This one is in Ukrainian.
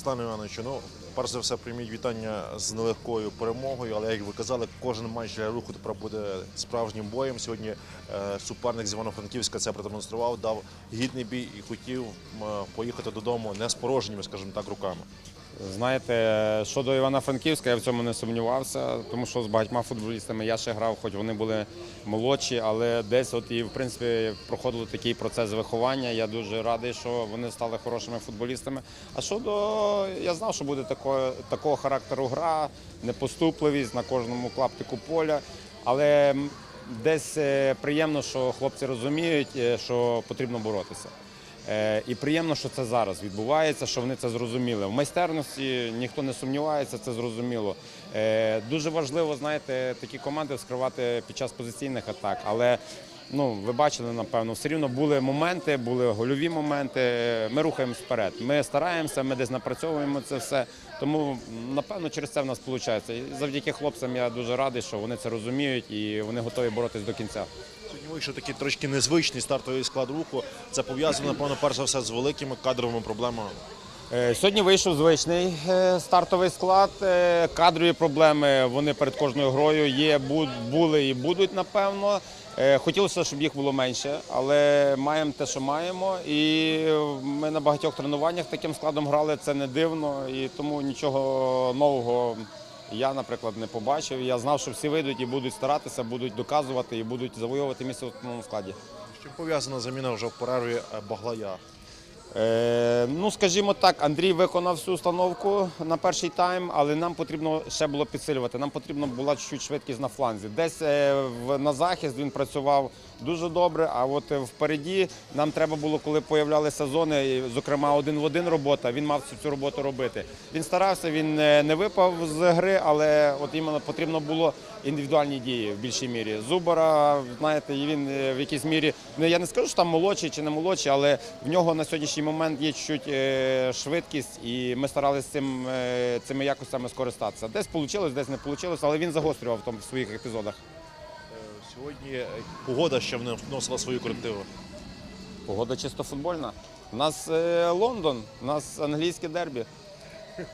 Руслан Івановичу, ну, перш за все, прийміть вітання з нелегкою перемогою, але як ви казали, кожен матч для руху тепер буде справжнім боєм. Сьогодні е, суперник з Івано-Франківська це продемонстрував, дав гідний бій і хотів поїхати додому не з порожніми, скажімо так, руками. Знаєте, щодо Івано-Франківська, я в цьому не сумнівався, тому що з багатьма футболістами я ще грав, хоч вони були молодші, але десь от і в принципі проходили такий процес виховання. Я дуже радий, що вони стали хорошими футболістами. А щодо я знав, що буде такого, такого характеру гра, непоступливість на кожному клаптику поля. Але десь е, приємно, що хлопці розуміють, е, що потрібно боротися. Е, І приємно, що це зараз відбувається, що вони це зрозуміли. В майстерності ніхто не сумнівається, це зрозуміло. Е, Дуже важливо, знаєте, такі команди вскривати під час позиційних атак. Але ну, ви бачили, напевно, все рівно були моменти, були гольові моменти. Ми рухаємось вперед. Ми стараємося, ми десь напрацьовуємо це все. Тому, напевно, через це в нас виходить. І завдяки хлопцям я дуже радий, що вони це розуміють і вони готові боротись до кінця. Сьогодні вийшов такий трошки незвичний стартовий склад руху. Це пов'язано, напевно, перш за все з великими кадровими проблемами. Е, Сьогодні вийшов звичний е, стартовий склад. Е, Кадрові проблеми вони перед кожною грою є, були і будуть, напевно. Хотілося, щоб їх було менше, але маємо те, що маємо. І ми на багатьох тренуваннях таким складом грали. Це не дивно, і тому нічого нового я, наприклад, не побачив. Я знав, що всі вийдуть і будуть старатися, будуть доказувати і будуть завойовувати місце в основному складі. Чим пов'язана заміна вже в перерві Баглая? Е, ну, скажімо так, Андрій виконав всю установку на перший тайм, але нам потрібно ще було підсилювати. Нам потрібна була чуть швидкість на фланзі. Десь е, на захист він працював дуже добре. А от е, впереді нам треба було, коли появлялися зони, зокрема один в один робота. Він мав цю, роботу робити. Він старався, він не випав з гри, але от іменно потрібно було індивідуальні дії в більшій мірі. Зубара, знаєте, він в якійсь мірі, ну я не скажу, що там молодший чи не молодший, але в нього на сьогоднішній момент є чуть е, швидкість, і ми старалися цим, е, цими якостями скористатися. Десь вийшло, десь не вийшло, але він загострював в, в своїх епізодах. Е, Сьогодні погода ще вносила свою корективу. Погода чисто футбольна. У нас Лондон, у нас англійське дербі.